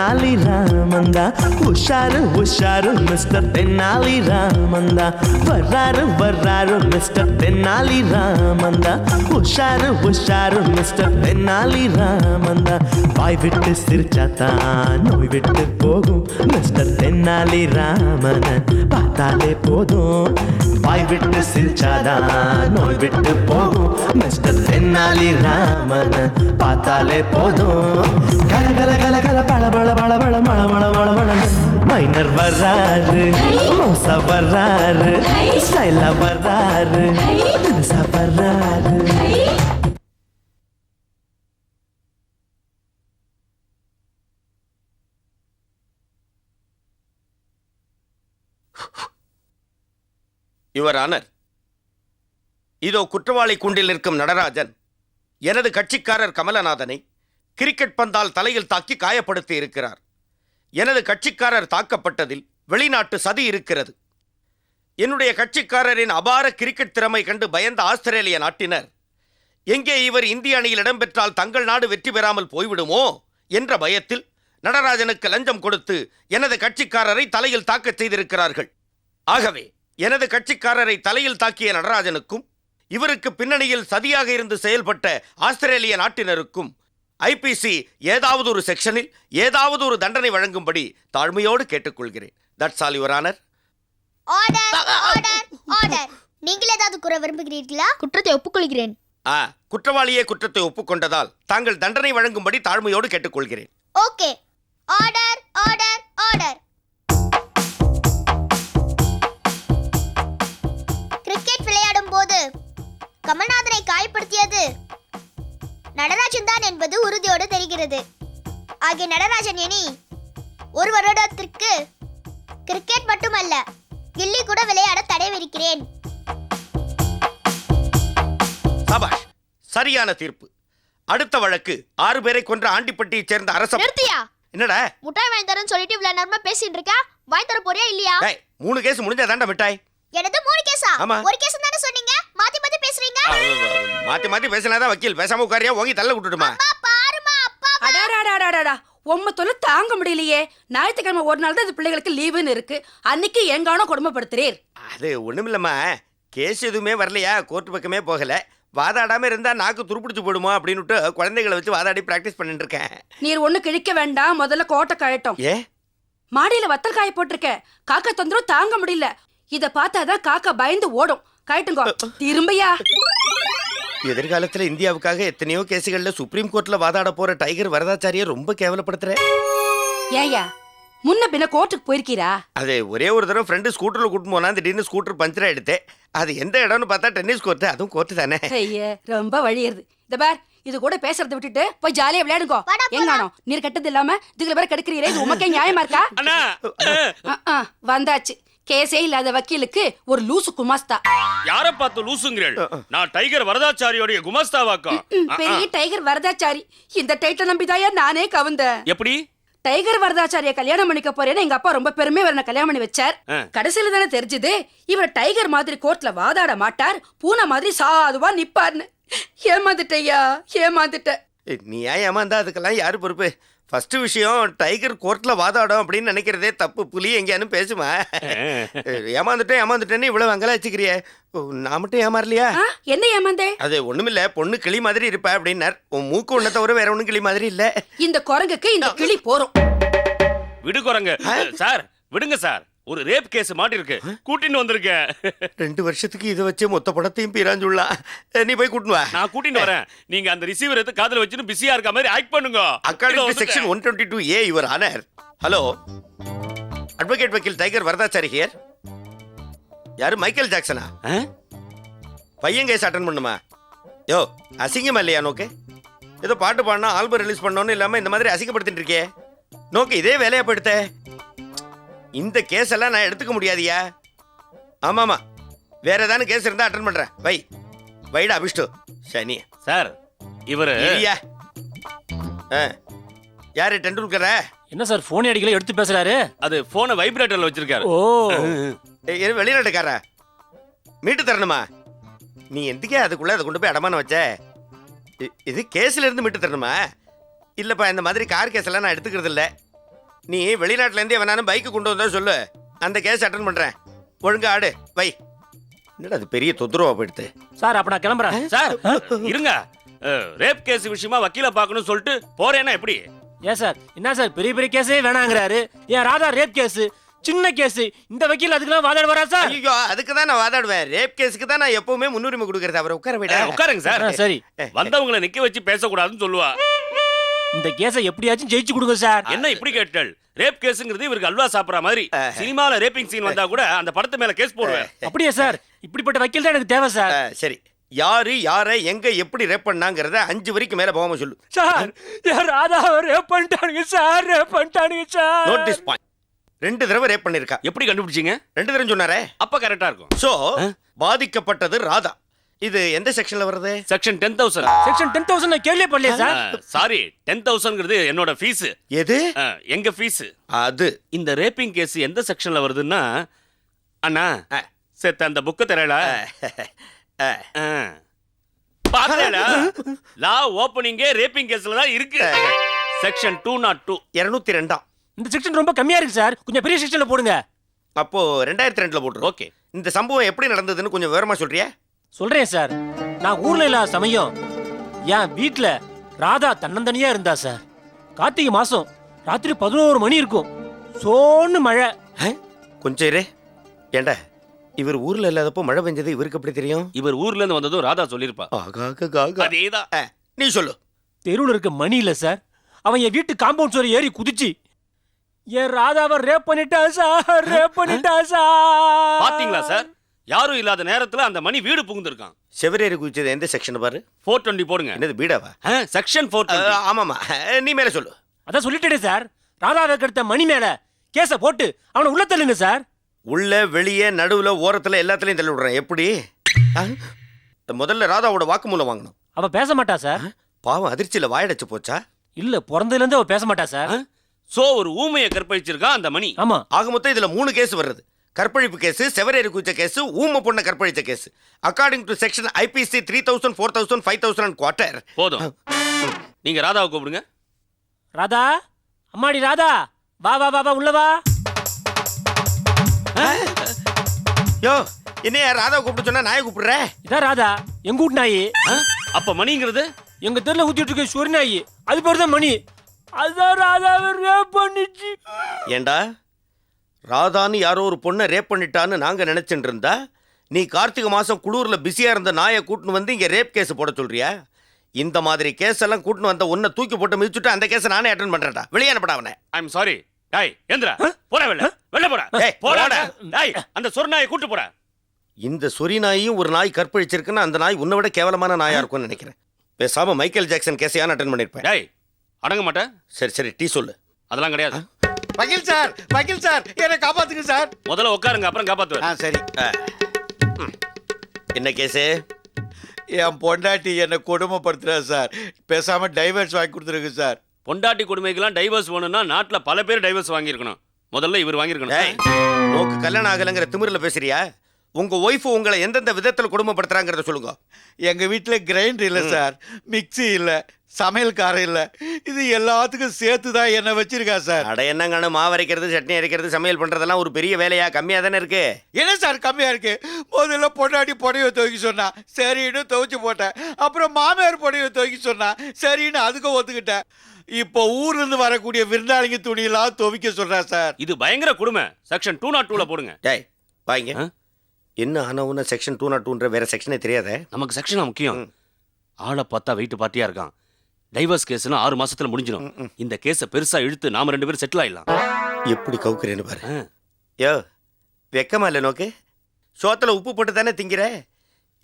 தென்னாலி ராமந்தா உஷாரு உஷாரு மிஸ்டர் தென்னாலி ராமந்தா வர்றாரு வர்றாரு மிஸ்டர் தென்னாலி ராமந்தா உஷாரு உஷாரு மிஸ்டர் தென்னாலி ராமந்தா வாய் விட்டு சிரிச்சாத்தான் நோய் விட்டு போகும் மிஸ்டர் தென்னாலி ராமன் பார்த்தாலே போதும். வாய் விட்டு சிரிச்சாதான் நோய் விட்டு போகும். மிஸ்டர் தென்னாலி ராமன் பார்த்தாலே போதும். கல கல கல கல பழ பழ பழ பழ மழ மழ மழ மழ மைனர் வர்றாரு மோசா வர்றாரு ஸ்டைலா வர்றாரு வர்றாரு. யுவர் ஆனர் இதோ குற்றவாளி கூண்டில் இருக்கும் நடராஜன் எனது கட்சிக்காரர் கமலநாதனை கிரிக்கெட் பந்தால் தலையில் தாக்கி காயப்படுத்தி இருக்கிறார். எனது கட்சிக்காரர் தாக்கப்பட்டதில் வெளிநாட்டு சதி இருக்கிறது. என்னுடைய கட்சிக்காரரின் அபார கிரிக்கெட் திறமை கண்டு பயந்த ஆஸ்திரேலிய நாட்டினர் எங்கே இவர் இந்திய அணியில் இடம்பெற்றால் தங்கள் நாடு வெற்றி பெறாமல் போய்விடுமோ என்ற பயத்தில் நடராஜனுக்கு லஞ்சம் கொடுத்து எனது கட்சிக்காரரை தலையில் தாக்கச் செய்திருக்கிறார்கள். ஆகவே எனது கட்சிக்காரரை தலையில் தாக்கிய நடராஜனுக்கும் இவருக்கு பின்னணியில் சதியாக இருந்து செயல்பட்ட ஆஸ்திரேலிய நாட்டினருக்கும் ஐபிசி ஏதாவது ஒரு செக்ஷனில் ஏதாவது ஒரு தண்டனை வழங்கும்படி தாழ்மையோடு கேட்டுக்கொள்கிறேன். That's all your honour order order order நீங்கள் ஏதாவது கூற விரும்புகிறீர்களா? குற்றத்தை ஒப்புக்கொள்கிறேன். ஆ குற்றவாளியே குற்றத்தை ஒப்புக்கொண்டதால் தாங்கள் தண்டனை வழங்கும்படி தாழ்மையோடு கேட்டுக்கொள்கிறேன். ஓகே ஆர்டர் ஆர்டர் ஆர்டர் போது. கமல்நாதனை காயப்படுத்தியது. நடராஜன் தான் என்பது உறுதியோடு தெரிகிறது. ஆகிய நடராஜன் இனி ஒரு வருடத்திற்கு கிரிக்கெட் மட்டுமல்ல கில்லி கூட விளையாட தடை விதிக்கிறேன் சபாஷ் சரியான தீர்ப்பு. அடுத்த வழக்கு ஆறு பேரை கொன்ற ஆண்டிப்பட்டியைச் சேர்ந்த அரச நிறுத்தியா? என்னடா? முட்டாய் வாங்கி தரேன்னு சொல்லிட்டு இவ்வளவு நேரமா பேசிட்டு இருக்க? வாங்கி தர போறியா இல்லையா? மூணு கேஸ் முடிஞ்சாதாண்டா மிட்டாய். எனது மூணு கேஸா ஆமா. ஒரு கேஸ் தானே சொன்னீங்க. மாத்தி மாத்தி பேசுறீங்க? மாத்தி மாத்தி பேசினாதான் வக்கீல். பேசாம உட்காரியா? ஓங்கி தள்ள விட்டுடுமா அம்மா பாருமா அப்பா அடாடாடாடாடா உம்ம தொல்லை தாங்க முடியலையே. ஞாயிற்றுக்கிழமை ஒரு நாள் தான் இது பிள்ளைகளுக்கு லீவுன்னு இருக்கு. அன்னைக்கு எங்கானோ கொடுமைப்படுத்துறீர். அது ஒண்ணுமில்லம்மா. கேஸ் எதுவுமே வரலையா? கோர்ட் பக்கமே போகல. வாதாடாம இருந்தா நாக்கு துருப்பிடிச்சு போடுமோ அப்படின்னுட்டு குழந்தைகளை வச்சு வாதாடி பிராக்டிஸ் பண்ணிட்டு இருக்கேன். நீர் ஒண்ணு கிழிக்க வேண்டாம். முதல்ல கோட்டை கழட்டும். ஏ? மாடியில வத்தல் காய போட்டிருக்க காக்கா தொந்தரவு தாங்க முடியல. இத பார்த்தாதான் காக்கா பயந்து ஓடும். கழட்டுங்கோ திரும்பியா எதிர்காலத்துல இந்தியாவுக்காக எத்தனையோ கேசுகள்ல சுப்ரீம் கோர்ட்ல வாதாட போற டைகர் வரதாச்சாரியை ரொம்ப கேவலப்படுத்துற ஏயா முன்ன பின்ன கோர்ட்டுக்கு போயிருக்கீரா அது ஒரே ஒரு தடவை ஃப்ரெண்டு ஸ்கூட்டர்ல கூட்டு போனா திடீர்னு ஸ்கூட்டர் பஞ்சர் ஆயிடுத்து அது எந்த இடம்னு பார்த்தா டென்னிஸ் கோர்ட் அதுவும் கோர்ட் தானே ஐய ரொம்ப வழியிருது இந்த பார் இது கூட பேசுறதை விட்டுட்டு போய் ஜாலியா விளையாடுங்கோ. எங்கானோ நீர் கட்டது இல்லாம இதுல பேர கெடுக்கிறீரே இது உமக்கே நியாயமா இருக்கா வந்தாச்சு கேஸே இல்லாத வக்கீலுக்கு ஒரு லூசு குமாஸ்தா. யார பார்த்து லூசுங்கிறீள்? நான் டைகர் வரதாச்சாரியோடைய குமாஸ்தாவாக்கம் ம், பெரிய டைகர் வரதாச்சாரி. இந்த டைட்டில் நம்பிதாயா நானே கவுந்தேன். எப்படி? டைகர் வரதாச்சாரிய கல்யாணம் பண்ணிக்க போறேன்னு எங்க அப்பா ரொம்ப பெருமை வரன கல்யாணம் பண்ணி வச்சார். கடைசியில தானே தெரிஞ்சது இவர் டைகர் மாதிரி கோர்ட்ல வாதாட மாட்டார் பூனை மாதிரி சாதுவா நிப்பார்னு. ஏமாந்துட்டய்யா ஏமாந்துட்ட நீ ஏன் ஏமாந்தா? அதுக்கெல்லாம் யாரு பொறுப்பு? ஃபர்ஸ்ட் விஷயம் டைகர் கோர்ட்ல வாதாடும் அப்படின்னு நினைக்கிறதே தப்பு. புலி எங்கேயானு பேசுமா? ஏமாந்துட்டேன் ஏமாந்துட்டேன்னு வச்சுக்கிறியே. ஓ, நான் மட்டும் ஏமாறலையா? ஆ, என்ன ஏமாந்தே? அது ஒண்ணுமில்ல பொண்ணு கிளி மாதிரி இருப்ப அப்படின்னார். உன் மூக்கு ஒன்றை தவிர வேற ஒண்ணும் கிளி மாதிரி இல்ல. இந்த குரங்குக்கு இந்த கிளி போறோம் விடு குரங்க. சார் விடுங்க சார். ஒரு ரேப் கேஸ் மாட்டி இருக்கு. கூட்டின்னு வந்திருக்கேன். ரெண்டு வருஷத்துக்கு இதை வச்சு மொத்த படத்தையும் பீராஞ்சுள்ளா நீ போய் கூட்டின்னு வா. நான் கூட்டின்னு வரேன். நீங்க அந்த ரிசீவர் எடுத்து காதுல வச்சுன்னு பிஸியா இருக்க மாதிரி ஆக்ட் பண்ணுங்க. இதோ அக்கார்டிங் டு வந்துட்டேன். Section one twenty two A your honour hello advocate வக்கீல் டைகர் வரதாச்சாரி ஹியர் யாரு? மைக்கேல் ஜாக்சனா? பையன் கேஸ் அட்டன் பண்ணுமா? யோ அசிங்கமா இல்லையா நோக்கு? ஏதோ பாட்டு பாடினா ஆல்பம் ரிலீஸ் பண்ணோன்னு இல்லாம இந்த மாதிரி அசிங்கப்படுத்திட்டு இருக்கே. நோக்கு இதே வேலையா போயிடுத்த? இந்த கேஸ் எல்லாம் நான் எடுத்துக்க முடியாதியா? ஆமாமா. வேற ஏதாவது கேஸ் இருந்தா அட்டன் பண்றேன். வை. வைடா அபிஷ்டு. சனி. சார் இவரு இல்லையா ஆ. யாரு டெண்டுல்கரா? என்ன சார் போன் அடிக்கல எடுத்து பேசுறாரு? அது போனை வைப்ரேட்டர்ல வச்சிருக்காரு. ஓ. வெளிநாட்டுக்காரா மீட்டு தரணுமா? நீ எதுக்கே அதுக்குள்ள அதை கொண்டு போய் அடமானம் வச்ச? இது கேஸ்ல இருந்து மீட்டு தரணுமா? இல்லப்பா இந்த மாதிரி கார் கேஸ் எல்லாம் நான் எடுத்துக்கிறது இல்ல நீ வெளிநாட்டுல இருந்து வேணாலும் பைக்கு கொண்டு வந்தா சொல்லு. அந்த கேஸ் அட்டன் பண்றேன். ஒழுங்கா ஆடு. வை. என்னடா அது பெரிய தொந்தரவா போயிடுது? சார் அப்ப நான் கிளம்புறேன். சார் இருங்க. ரேப் கேஸ் விஷயமா வக்கீல பார்க்கணும்னு சொல்லிட்டு போறேன்னா எப்படி? ஏன் சார் என்ன சார் பெரிய பெரிய கேஸே வேணாங்கிறாரு. ஏன் ராதா ரேப் கேஸ் சின்ன கேஸ் இந்த வக்கீல் அதுக்கெல்லாம் வாதாட வரா சார்? ஐயோ அதுக்கு தான் நான் வாதாடுவேன். ரேப் கேஸுக்கு தான் நான் எப்பவுமே முன்னுரிமை கொடுக்கறது. அவரை உட்கார விட. உட்காருங்க சார். சரி. வந்தவங்களை நிக்க வச்சு பேசக்கூடாதுன்னு சொல்லுவா. இந்த கேஸை எப்படியாச்சும் ஜெயிச்சு கொடுங்க சார். என்ன இப்படி கேட்டாள் ரேப் கேஸ்ங்கிறது இவருக்கு அல்வா சாப்பிடுற மாதிரி. சினிமால ரேப்பிங் சீன் வந்தா கூட அந்த படத்து மேல கேஸ் போடுவேன். அப்படியே சார்? இப்படிப்பட்ட வக்கீல் தான் எனக்கு தேவை சார். சரி. யாரு யாரை எங்க எப்படி ரேப் பண்ணாங்கிறத அஞ்சு வரைக்கும் மேல போகாம சொல்லு. சார் என் ராதாவை ரேப் பண்ணிட்டானுங்க சார் ரேப் பண்ணிட்டானுங்க சார். நோட்டீஸ் பாயிண்ட் ரெண்டு தடவை ரேப் பண்ணிருக்கா. எப்படி கண்டுபிடிச்சீங்க? ரெண்டு தடவை சொன்னாரே. அப்ப கரெக்டா இருக்கும். சோ பாதிக்கப்பட்டது ராதா. இது எந்த செக்ஷன்ல வருது? Section ten thousand section ten thousand நான் கேள்வியே பண்ணலையே சார். சாரி டென் தௌசண்ட்ங்கிறது என்னோட ஃபீஸ் எது? எங்க ஃபீஸ் அது. இந்த ரேப்பிங் கேஸ் எந்த செக்ஷன்ல வருதுன்னா அண்ணா. சேத்த அந்த புக்க தெரியல அஹ், பாத்தேடா லா ஓபனிங்கே ரேப்பிங் கேஸ்ல தான் இருக்கு. செக்ஷன் டூ நாட் டூ இருநூத்தி ரெண்டாம் இந்த செக்ஷன் ரொம்ப கம்மியா இருக்கு சார். கொஞ்சம் பெரிய செக்ஷன்ல போடுங்க. அப்போ ரெண்டாயிரத்தி ரெண்டுல போட்டுரு ஓகே இந்த சம்பவம் எப்படி நடந்ததுன்னு கொஞ்சம் விவரமா சொல்றியா? சொல்றேன் சார். நான் ஊர்ல இல்லாத சமயம் என் வீட்ல ராதா தன்னந்தனியா இருந்தா சார். கார்த்திகை மாசம் ராத்திரி பதினோரு மணி இருக்கும். சோன்னு மழை. கொஞ்சம் இரு. ஏண்டா இவர் ஊர்ல இல்லாதப்போ மழை பெஞ்சது இவருக்கு எப்படி தெரியும்? இவர் ஊர்ல இருந்து வந்ததும் ராதா சொல்லிருப்பா ஆகாக காகா. அதேதான். நீ சொல்லு. தெருவில் இருக்க மணி இல்ல சார். அவன் என் வீட்டு காம்பவுண்ட் சுவர் ஏறி குதிச்சு என் ராதாவை ரேப் பண்ணிட்டான் சார். ரேப் பண்ணிட்டான் சார். பாத்தீங்களா சார்? யாரும் இல்லாத நேரத்துல அந்த மணி வீடு புகுந்திருக்கான். செவரேறி குதிச்சது எந்த செக்ஷன் பாரு? ஃபோர் டுவெண்ட்டி போடுங்க. என்னது பீடாவா? செக்ஷன் ஃபோர் ஆமாமா. நீ மேல சொல்லு. அதான் சொல்லிட்டே சார். ராதாவை கெடுத்த மணி மேல கேஸ போட்டு அவனை உள்ள தள்ளுங்க சார். உள்ள வெளியே நடுவுல ஓரத்துல எல்லாத்துலயும் தள்ளி விடுறேன். எப்படி? முதல்ல ராதாவோட வாக்குமூலம் வாங்கணும். அவ பேச மாட்டா சார். பாவம் அதிர்ச்சியில வாயடைச்சு போச்சா? இல்ல பிறந்ததுல இருந்து அவ பேச மாட்டா சார். சோ ஒரு ஊமையை கற்பழிச்சிருக்கான் அந்த மணி. ஆமா. ஆக மொத்தம் இதுல மூணு கேஸ் வருது. கற்பழிப்பு கேஸ் செவரேறி குச்ச கேஸ் ஊம பொண்ணை கற்பழிச்ச case according to section IPC three thousand four thousand five thousand quarter போதும். நீங்க ராதாவை கூப்பிடுங்க. ராதா? அம்மாடி ராதா. வா வா வா வா உள்ள வா. யோ என்னையா ராதா கூப்பிட்டு சொன்னா நாயை கூப்பிடுற? இதான் ராதா எங்க வீட்டு நாயி? ஆ? அப்ப மணிங்கிறது? எங்க தெருல ஊத்திட்டு இருக்க சொரி நாயி. அது பேர் தான் மணி. அதான் ராதாவை ரேப் பண்ணிச்சு. ஏண்டா? ராதான்னு யாரோ ஒரு பொண்ணை ரேப் பண்ணிட்டான்னு நாங்க நினைச்சிட்டு இருந்தா நீ கார்த்திகை மாசம் குளூர்ல பிஸியா இருந்த நாயை கூட்டின்னு வந்து இங்க ரேப் கேஸ் போட சொல்றியா? இந்த மாதிரி கேஸ் எல்லாம் கூட்டின்னு வந்த உன்னை தூக்கி போட்டு மிதிச்சுட்டு அந்த கேஸை நானே அட்டன் பண்றேன்டா. வெளியே அனுப்படா அவனை. ஐ எம் சாரி டாய் எந்திரா. போடா வெளில. வெளில போடா. போடா. டாய் அந்த சொர்ணாயை கூட்டு போடா. இந்த சொறி நாயும் ஒரு நாய் கற்பழிச்சிருக்குன்னா அந்த நாய் உன்னை விட கேவலமான நாயா இருக்கும்னு நினைக்கிறேன். பேசாம மைக்கேல் ஜாக்சன் கேஸையான அட்டன் பண்ணிருப்பேன். டாய் அடங்க மாட்டேன். சரி சரி டீ சொல்லு. அதெல்லாம் கிடையாது. வக்கீல் சார் வக்கீல் சார் என்னை காப்பாத்துங்க சார். முதல்ல உட்காருங்க அப்புறம் ஆ காப்பாத்துவேன் சரி என்ன கேஸு என் பொண்டாட்டி என்னை கொடுமைப்படுத்துறா சார். பேசாம டைவர்ஸ் வாங்கி கொடுத்துருங்க சார். பொண்டாட்டி கொடுமைக்கெல்லாம் டைவர்ஸ் வேணும்னா நாட்டுல பல பேர் டைவர்ஸ் வாங்கியிருக்கணும். முதல்ல இவர் ஏய் வாங்கியிருக்கணும் நோக்கு கல்யாணம் ஆகலைங்கிற திமிரில் பேசுறியா? உங்க ஒய்ஃப் உங்களை எந்தெந்த விதத்துல கொடுமைப்படுத்துறாங்கிறத சொல்லுங்க. எங்க வீட்டுல கிரைண்டர் இல்ல சார். மிக்ஸி இல்ல. சமையல்காரன் இல்ல. இது எல்லாத்துக்கும் சேர்த்து தான் என்ன வச்சிருக்கா சார். அட என்னங்கன்னு மாவு அரைக்கிறது சட்னி அரைக்கிறது சமையல் பண்றதெல்லாம் ஒரு பெரிய வேலையா? கம்மியா தானே இருக்கு? என்ன சார் கம்மியா இருக்கு? முதல்ல பொண்டாட்டி புடவை துவைக்க சொன்னா சரின்னு துவைச்சு போட்டேன். அப்புறம் மாமியார் புடவை துவைக்க சொன்னா சரின்னு அதுக்கும் ஒத்துக்கிட்டேன். இப்போ ஊர்ல இருந்து வரக்கூடிய விருந்தாளிங்க துணியெல்லாம் துவைக்க சொல்றா சார். இது பயங்கர கொடுமை. செக்ஷன் டூ நாட் டூல போடுங்க. டேய் வாங்க? என்ன ஆனவுன்னா செக்ஷன் டூ நாட் டூன்ற வேற செக்ஷனே தெரியாதே? நமக்கு செக்ஷனா முக்கியம். ஆளை பார்த்தா வெயிட் பார்ட்டியா இருக்கான். டைவர்ஸ் கேஸ்னா ஆறு மாசத்துல முடிஞ்சிடும் இந்த கேஸை பெருசா இழுத்து நாம ரெண்டு பேரும் செட்டில் ஆயிடலாம். எப்படி கவுக்குறேன்னு பாரு. யோ வெக்கமா இல்லை நோக்கு? சோத்துல உப்பு போட்டு தானே திங்கிற?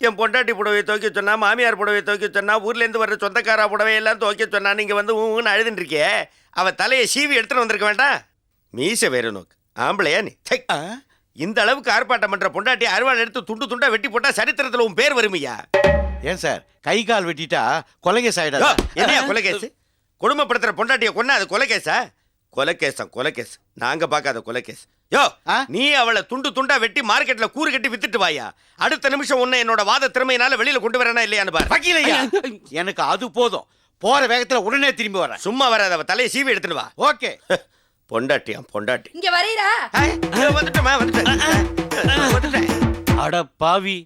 என் பொண்டாட்டி புடவையை துவைக்க சொன்னா மாமியார் புடவையை துவைக்க சொன்னா ஊர்ல இருந்து வர்ற சொந்தக்காரா புடவை எல்லாம் துவைக்க சொன்னா நீங்க வந்து ஊன்னு அழுதுன்னு இருக்கியே. அவ தலையை சீவி எடுத்துட்டு வந்திருக்க வேண்டாம். மீச வேற நோக்கு. ஆம்பளையா நீ? இந்த அளவுக்கு ஆர்ப்பாட்டம் பண்ற பொண்டாட்டி அருவாள் எடுத்து துண்டு துண்டா வெட்டி போட்டா சரித்திரத்துல உன் பேர் வருமையா? ஏன் சார்? கை கால் வெட்டிட்டா கொலைங்க யோ, சாயிடா என்னையா கொலைகேஸ் கொடுமைப்படுத்துற பொண்டாட்டிய கொன்னா அது கொலைகேஸா கொலைகேஸா கொலைகேஸ் நாங்க பார்க்காத கொலைகேஸ் யோ? நீ அவளை துண்டு துண்டா வெட்டி மார்க்கெட்ல கூறு கட்டி வித்துட்டு வாயா? அடுத்த நிமிஷம் உன்னை என்னோட வாத திறமையினால வெளியில கொண்டு வரேனா இல்லையான்னு பாரு. எனக்கு அது போதும். போற வேகத்துல உடனே திரும்பி வரேன். சும்மா வராத அவ தலையை சீவி எடுத்துட்டு வா. ஓகே. பொண்டாட்டியா பொண்டாட்டி. இங்க வரீரா வந்துட்டேம்மா, வந்துட்டேன். அட பாவி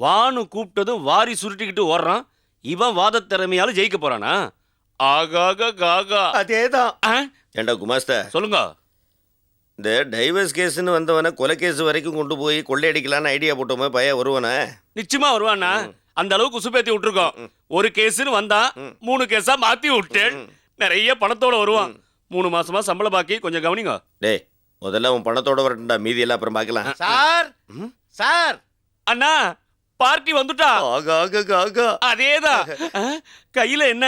வானு கூப்பிட்டதும் வாரி சுருட்டிக்கிட்டு ஓடுறான். இவன் வாத திறமையால ஜெயிக்க போறானா? ஆகாக காகா. அதேதான். ஆ? ஏண்டா குமாஸ்தா சொல்லுங்க. இந்த டைவர்ஸ் கேஸ்னு வந்தவனை கொலை கேஸ் வரைக்கும் கொண்டு போய் கொள்ளையடிக்கலான்னு ஐடியா போட்டோமே பையன் வருவானே நிச்சயமா வருவானா? அந்த அளவுக்கு உசுப்பேத்தி விட்டுருக்கோம். ஒரு கேஸ்னு வந்தா மூணு கேஸா மாத்தி விட்டேன். நிறைய பணத்தோட வருவான். மூணு மாசமா சம்பள பாக்கி கொஞ்சம் கவனிங்க. டேய் முதல்ல அவன் பணத்தோட வரட்டும்டா மீதி எல்லாம் அப்புறம் பார்க்கலாம் சார்! சார்! அண்ணா பார்ட்டி வந்துட்டா. ஆகா ஆகா ஆகா அதேதான்? கையில என்ன?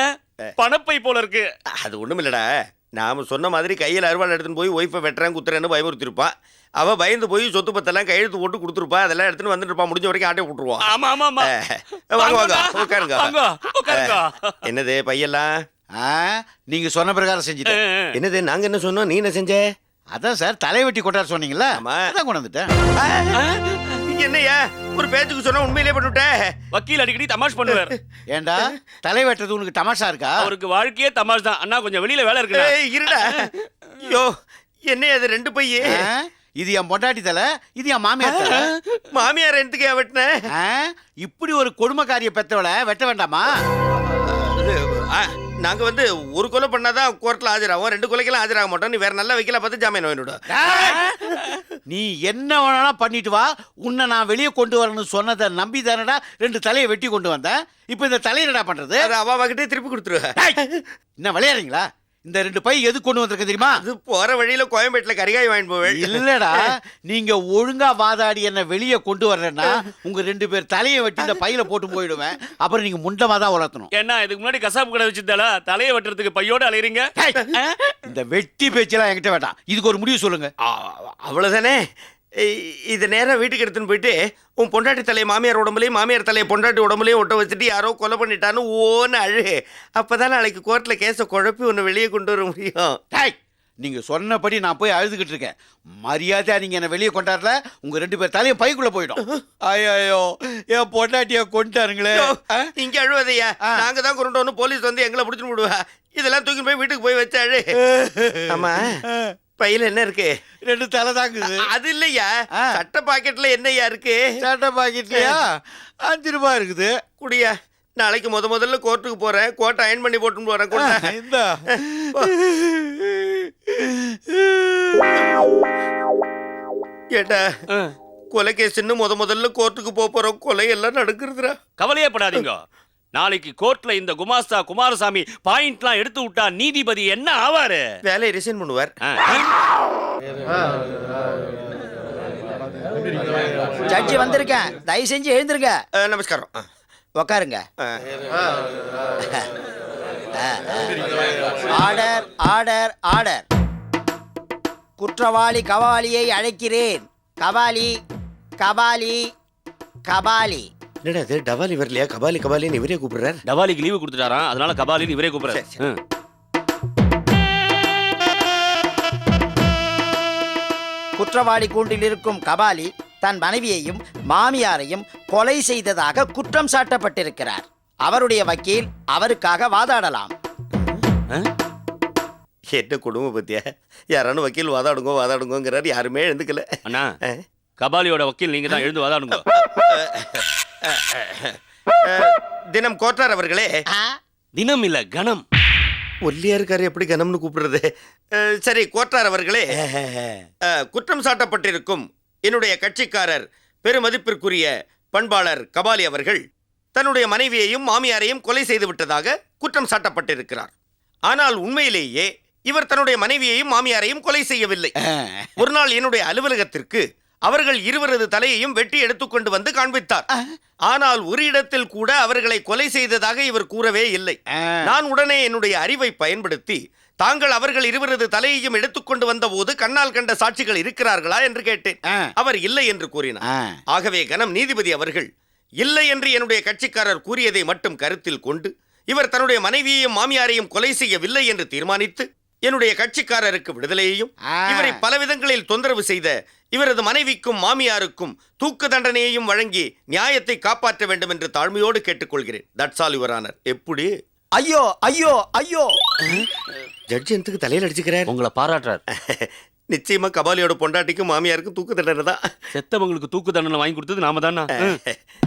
பணப்பை போல இருக்கு. அது ஒண்ணும் இல்லடா. நாம சொன்ன மாதிரி கையில் அருவாள் எடுத்துன்னு போய் ஒய்ஃபை வெட்டுறேன் குத்துறேன்னு பயமுறுத்திருப்பான் அவ பயந்து போய் சொத்து பத்தெல்லாம் கையெழுத்து போட்டு கொடுத்துருப்பா. அதெல்லாம் எடுத்துன்னு வந்துட்டு இருப்பான் முடிஞ்ச வரைக்கும் ஆட்டை விட்டுருவான் ஆமா ஆமா ஆமா. வாங்க வாங்க. உட்காருங்க. என்னது பையெல்லாம்? நீங்க சொன்ன பிரகாரம் செஞ்சுட்டேன். என்னது நாங்க என்ன சொன்னோம்? நீ என்ன செஞ்ச? அதான் சார் தலைவெட்டி கொண்டாட சொன்னீங்களா. அதான் கொண்டு வந்துட்டேன் என்னய்யா ஒரு பேச்சுக்கு சொன்னா உண்மையிலே பண்ணிவிட்டேன் வக்கீல் அடிக்கடி தமாஷ் பண்ணுவார். ஏண்டா தலை வெட்டுறது உனக்கு தமாஷா இருக்கா? அவருக்கு வாழ்க்கையே தமாஷ் தான். அண்ணா கொஞ்சம் வெளியில வேலை இருக்கு ஏய், இருடா. ஐயோ என்ன அது ரெண்டு பைய? ஆ, இது என் பொண்டாட்டி தலை இது என் மாமியார் தலை. மாமியார் எதுக்கு வெட்டின? ஆ, இப்படி ஒரு கொடுமைக்காரிய பெத்தவளை வெட்ட வேண்டாமா? நாங்க வந்து ஒரு கொலை பண்ணாதான் கோர்ட்ல ஆஜராகும். ரெண்டு கொலைக்கெல்லாம் ஆஜராக மாட்டோம். நீ வேற நல்ல வைக்கல பார்த்து ஜாமீன் வேணுடா நீ என்ன வேணாலும் பண்ணிட்டு வா. உன்னை நான் வெளியே கொண்டு வரணும்னு சொன்னதை நம்பி தானடா ரெண்டு தலையை வெட்டி கொண்டு வந்தேன். இப்போ இந்த தலையை என்னடா பண்றது? அது அவ திருப்பி கொடுத்துருவ. டேய், என்ன விளையாடுறீங்களா? இந்த ரெண்டு பை எது கொண்டு வந்திருக்க தெரியுமா? அது போற வழியில கோயம்பேட்டுல கரிகாய் வாங்கிட்டு போவேன். இல்லடா நீங்க ஒழுங்கா வாதாடி என்ன வெளியே கொண்டு வர்றேன்னா உங்க ரெண்டு பேர் தலையை வெட்டி இந்த பையில போட்டு போயிடுவேன். அப்புறம் நீங்க முண்டமா தான் வளர்த்தணும் ஏன்னா இதுக்கு முன்னாடி கசாப்பு கடை வச்சிருந்தால தலையை வெட்டுறதுக்கு பையோட அலையறீங்க? இந்த வெட்டி பேச்செல்லாம் என்கிட்ட வேண்டாம். இதுக்கு ஒரு முடிவு சொல்லுங்க. அவ்வளவுதானே? இது நேரா வீட்டுக்கு எடுத்துன்னு போயிட்டு உன் பொண்டாட்டி தலையை மாமியார் உடம்புலையும் மாமியார் தலையை பொண்டாட்டி உடம்புலையும் ஒட்ட வச்சுட்டு யாரோ கொலை பண்ணிட்டான்னு ஓன்னு அழு. அப்பதான் நாளைக்கு கோர்ட்ல கேஸை குழப்பி உன்னை வெளியே கொண்டு வர முடியும். டேய் நீங்க சொன்னபடி நான் போய் அழுதுகிட்டு இருக்கேன். மரியாதையா நீங்க என்ன வெளியே கொண்டாடல உங்க ரெண்டு பேர் தலையும் பைக்குள்ள போயிடும். ஐயோ என் பொண்டாட்டிய கொண்டாருங்களே ஐயோ, இங்க அழுவதையா ஆ. நாங்க தான் கொண்டு வந்து போலீஸ் வந்து எங்களை பிடிச்சிட்டு விடுவா இதெல்லாம் தூக்கி போய் வீட்டுக்கு போய் வச்சு அழு. ஆமா. பையில என்ன இருக்கு? ரெண்டு தலை தாங்குது. அது இல்லையா? ஆ. சட்ட பாக்கெட்ல என்னய்யா இருக்கு? சட்டை பாக்கெட்லயா? அஞ்சு ரூபாய் இருக்குது. குடியா நாளைக்கு முத முதல்ல கோர்ட்டுக்கு போறேன் கோர்ட்டை அயன் பண்ணி போட்டுன்னு போறேன் கொண்டா. இந்த. ஏட்டா கொலை கேஸ்ன்னு முத முதல்ல கோர்ட்டுக்கு போக போறோம். கொலை எல்லாம் நடக்குறதுடா. கவலையே படாதீங்க. நாளைக்கு கோர்ட்ல இந்த குமாஸ்தா குமாரசாமி பாயிண்ட்லாம் எடுத்து விட்டா நீதிபதி என்ன ஆவாரு? வேலையை ரிசைன் பண்ணுவார். ஆ. ஜட்ஜி வந்திருக்கேன். தயவு செஞ்சு எழுந்திருங்க. நமஸ்காரம். உக்காருங்க. Order order order. குற்றவாளி கவாலியை அழைக்கிறேன். கபாலி கபாலி கபாலி. என்னடா இது? டவாலி வரலையா? கபாலி கபாலின்னு இவரே கூப்பிடுறார். டவாலிக்கு லீவு கொடுத்துட்டாராம் அதனால கபாலின்னு இவரே கூப்பிடுறாரு. சரி, சரி. ம். குற்றவாளி கூண்டில் இருக்கும் கபாலி தன் மனைவியையும் மாமியாரையும் கொலை செய்ததாக குற்றம் சாட்டப்பட்டிருக்கிறார். அவருடைய வக்கீல் அவருக்காக வாதாடலாம். என்ன குடும்பம் பத்தியா? யாரானு வக்கீல் வாதாடுங்க வாதாடுங்கிறார் யாருமே எழுந்துக்கல. அண்ணா. கபாலியோட வக்கீல் நீங்க தான் எழுந்து வாதாடுங்க. தினம் கோட்டார் அவர்களே? தினம் இல்ல கணம். ஒல்லியா இருக்காரு எப்படி கனம்னு கூப்பிடுறது? சரி கோட்டார் அவர்களே. குற்றம் சாட்டப்பட்டிருக்கும் என்னுடைய கட்சிக்காரர் பெருமதிப்பிற்குரிய பண்பாளர் கபாலி அவர்கள் தன்னுடைய மனைவியையும் மாமியாரையும் கொலை செய்து விட்டதாக குற்றம் சாட்டப்பட்டிருக்கிறார். ஆனால் உண்மையிலேயே இவர் தன்னுடைய மனைவியையும் மாமியாரையும் கொலை செய்யவில்லை. ஒரு நாள் என்னுடைய அலுவலகத்திற்கு அவர்கள் இருவரது தலையையும் வெட்டி எடுத்துக்கொண்டு வந்து காண்பித்தார். ஆனால் ஒரு இடத்தில் கூட அவர்களை கொலை செய்ததாக இவர் கூறவே இல்லை. நான் உடனே என்னுடைய அறிவை பயன்படுத்தி தாங்கள் அவர்கள் இருவரது தலையையும் எடுத்துக்கொண்டு வந்தபோது கண்ணால் கண்ட சாட்சிகள் இருக்கிறார்களா என்று கேட்டேன். அவர் இல்லை என்று கூறினார். ஆகவே கனம் நீதிபதி அவர்கள் இல்லை என்று என்னுடைய கட்சிக்காரர் கூறியதை மட்டும் கருத்தில் கொண்டு இவர் தன்னுடைய மனைவியையும் மாமியாரையும் கொலை செய்யவில்லை என்று தீர்மானித்து என்னுடைய கட்சிக்காரருக்கு விடுதலையையும். இவரை பல விதங்களில் தொந்தரவு செய்த இவரது மனைவிக்கும் மாமியாருக்கும் தூக்கு தண்டனையையும் வழங்கி நியாயத்தை காப்பாற்ற வேண்டும் என்று தாழ்மையோடு கேட்டுக்கொள்கிறேன். தட்ஸ் ஆல் யுவர் ஆனர் எப்படி? ஐயோ ஐயோ ஐயோ. ஜட்ஜி எனக்கு தலையில் அடிச்சுக்கிறார்? உங்களை பாராட்டுறார். நிச்சயமா கபாலியோட பொண்டாட்டிக்கும் மாமியாருக்கும் தூக்கு தண்டனை தான். செத்தவங்களுக்கு தூக்கு தண்டனை வாங்கி கொடுத்தது நாம தானா?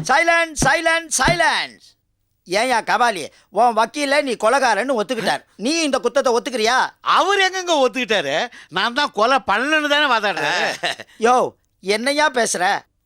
சைலன்ஸ் சைலன்ஸ் சைலன்ஸ் ஏயா கபாலி? உன் வக்கீல நீ கொலகாரன்னு ஒத்துக்கிட்டார். நீ இந்த குத்தத்தை ஒத்துக்கிறியா? அவர் எங்கங்க ஒத்துக்கிட்டாரு? நான் தான் கொலை பண்ணலன்னு தானே வாதாடுறேன் யோ என்னையா பேசுற?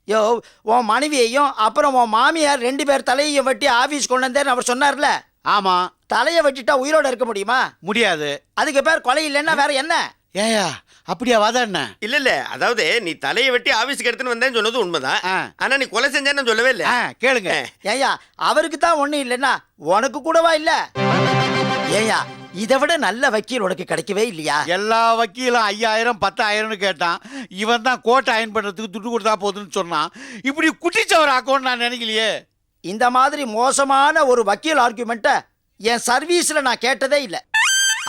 யோ உன் மனைவியையும் அப்புறம் உன் மாமியார் ரெண்டு பேர் தலையையும் வெட்டி ஆபீஸ் கொண்டு வந்தேன்னு அவர் சொன்னார்ல. ஆமா. தலையை வெட்டிட்டா உயிரோட இருக்க முடியுமா? முடியாது. அதுக்கு பேர் கொலை இல்லைன்னா வேற என்ன? ஏயா அப்படியா வாதாடின இல்ல இல்ல அதாவது நீ தலையை வெட்டி ஆபீஸ்க்கு எடுத்துன்னு வந்தேன்னு சொன்னது உண்மைதான். ஆ. ஆனா நீ கொலை செஞ்சேன்னு சொல்லவே இல்ல. ஆ, கேளுங்க. ஏயா அவருக்கு தான் ஒண்ணும் இல்லைன்னா உனக்கு கூடவா இல்ல? ஏயா இதை விட நல்ல வக்கீல் உனக்கு கிடைக்கவே இல்லையா? எல்லா வக்கீலும் ஐயாயிரம் பத்தாயிரம்னு கேட்டான். இவன் தான் கோட்டை அயன் பண்றதுக்கு துட்டு கொடுத்தா போதுன்னு சொன்னான். இப்படி குட்டிச்சவர் ஆக்கோன்னு நான் நினைக்கலையே. இந்த மாதிரி மோசமான ஒரு வக்கீல் ஆர்குமெண்ட்டை என் சர்வீஸ்ல நான் கேட்டதே இல்லை.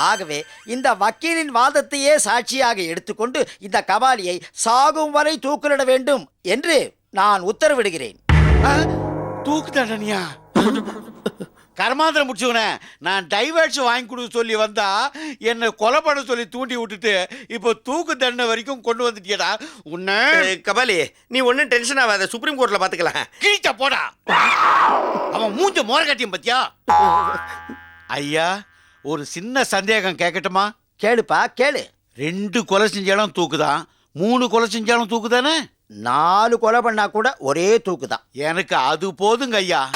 ஆகவே இந்த வக்கீலின் வாதத்தையே சாட்சியாக எடுத்துக்கொண்டு இந்த கபாலியை சாகும் வரை தூக்கிலிட வேண்டும் என்று நான் உத்தரவிடுகிறேன். ஆ, தூக்கு தண்டனையா கர்மாந்திரம் முடிச்சவனே நான் டைவர்ஸ் வாங்கி கொடுக்க சொல்லி வந்தா என்னை கொலை பண்ண சொல்லி தூண்டி விட்டுட்டு இப்போ தூக்கு தண்டனை வரைக்கும் கொண்டு வந்துட்டியடா. உன்னை கபாலி நீ ஒன்றும் டென்ஷன் ஆகாத சுப்ரீம் கோர்ட்ல பாத்துக்கலாம் கிழிச்ச போடா. அவன் மூஞ்ச மோர கட்டியும் பத்தியா? ஐயா ஒரு சின்ன சந்தேகம் கேட்கட்டுமா கேளுப்பா கேளு. ரெண்டு கொலை செஞ்சாலும் தூக்குதான் மூணு கொலை செஞ்சாலும் தூக்குதானே? நாலு கொலை பண்ணா கூட ஒரே தூக்குதான். எனக்கு அது போதுங்க ஐயா